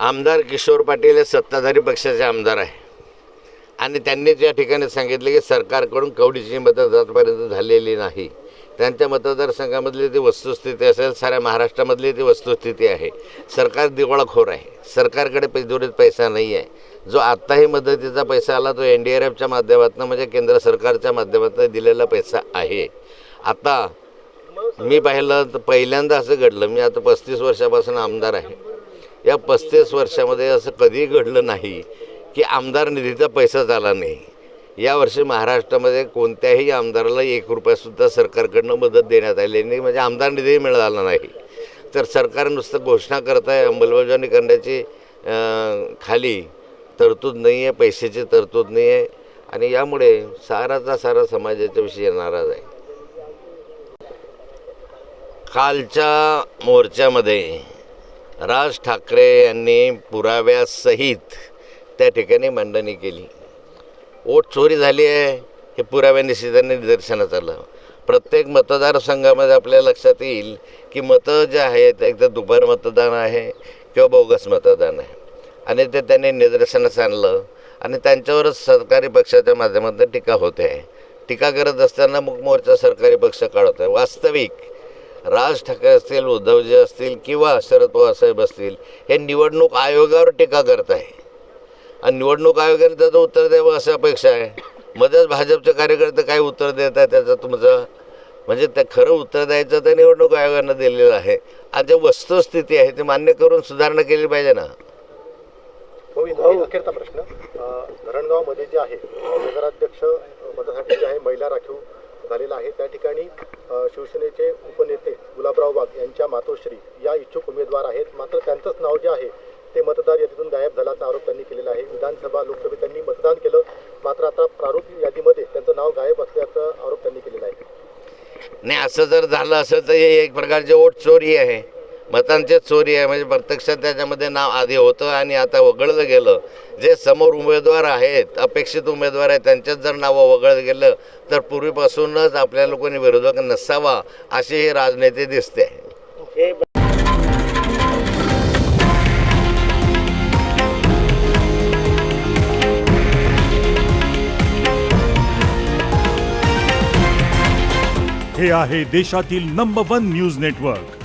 आमदार किशोर पाटील हे सत्ताधारी पक्षाचे आमदार आहे. आणि त्यांनी त्या ठिकाणी सांगितले की सरकारकडून कवडीची मदत आजपर्यंत झालेली नाही. त्यांच्या मतदारसंघामधली ती वस्तुस्थिती असेल साऱ्या महाराष्ट्रामधली ती वस्तुस्थिती आहे. सरकार दिवाळखोर आहे. सरकारकडे पैदुरीत पैसा नाही आहे. जो आत्ताही मदतीचा पैसा आला तो एन डी आर एफच्या माध्यमातून म्हणजे केंद्र सरकारच्या माध्यमातून दिलेला पैसा आहे. आता मी पाहिलं तर पहिल्यांदा असं घडलं. मी आता पस्तीस वर्षापासून आमदार आहे. या पस्तीस वर्षामध्ये असं कधीही घडलं नाही की आमदार निधीचा पैसाच आला नाही. यावर्षी महाराष्ट्रामध्ये कोणत्याही आमदाराला एक रुपयासुद्धा सरकारकडनं मदत देण्यात आली नाही म्हणजे आमदार निधीही मिळाला नाही. तर सरकार नुसतं घोषणा करत आहे अंमलबजावणी करण्याची खाली तरतूद नाही आहे पैशाची तरतूद नाही आहे आणि यामुळे साराचा सारा समाजाच्या विषयी नाराज आहे. कालच्या मोर्चामध्ये राज ठाकरे यांनी पुराव्यासहित त्या ठिकाणी मांडणी केली. वोट चोरी झाली आहे हे पुराव्यानिशी त्यांनी निदर्शनात आलं. प्रत्येक मतदारसंघामध्ये आपल्या लक्षात येईल की मतं जे आहेत एक तर दुपार मतदान आहे किंवा बोगस मतदान आहे. आणि ते त्यांनी निदर्शनास आणलं आणि त्यांच्यावरच सरकारी पक्षाच्या माध्यमातून टीका होते. आहे टीका करत असताना मुकमोर्चा सरकारी पक्ष काढत आहे वास्तविक राज ठाकरे असतील उद्धवजी असतील किंवा शरद पवार साहेब असतील हे निवडणूक आयोगावर टीका करत आहे. आणि निवडणूक आयोगाने त्याचं उत्तर द्यावं अशी अपेक्षा आहे. मध्येच भाजपचे कार्यकर्ते काय उत्तर देत आहे त्याचं तुमचं म्हणजे ते खरं उत्तर द्यायचं तर निवडणूक आयोगानं दिलेलं आहे. आणि जे वस्तुस्थिती आहे ती मान्य करून सुधारणा केली पाहिजे ना. अखेरचा प्रश्न. धरणगावमध्ये जे आहे नगराध्यक्ष पदासाठी जे आहे महिला राखीव झालेला आहे. त्या ठिकाणी शिवसेनेचे उपनेते गुलाबराव वाघ यांच्या मातोश्री या इच्छुक उमेदवार आहेत. मात्र त्यांचंच नाव जे आहे ते मतदार यादीतून गायब झाल्याचा आरोप त्यांनी केलेला आहे. विधानसभा लोकसभेत त्यांनी मतदान केलं. मात्र आता प्रारूप यादीमध्ये त्यांचं नाव गायब असल्याचा आरोप त्यांनी केलेला आहे. नाही असं जर झालं असेल तर हे एक प्रकारचे ओट चोरी आहे. मतांचे चोरी आहे. म्हणजे प्रत्यक्षात त्याच्यामध्ये नाव आधी होतं आणि आता वगळलं गेलं. जे समोर उमेदवार आहेत अपेक्षित उमेदवार आहेत त्यांच्यात जर नावं वगळलं गेलं तर पूर्वीपासूनच आपल्या लोकांनी विरोधक नसावा अशी ही राजनीती दिसते. हे आहे देशातील नंबर वन न्यूज नेटवर्क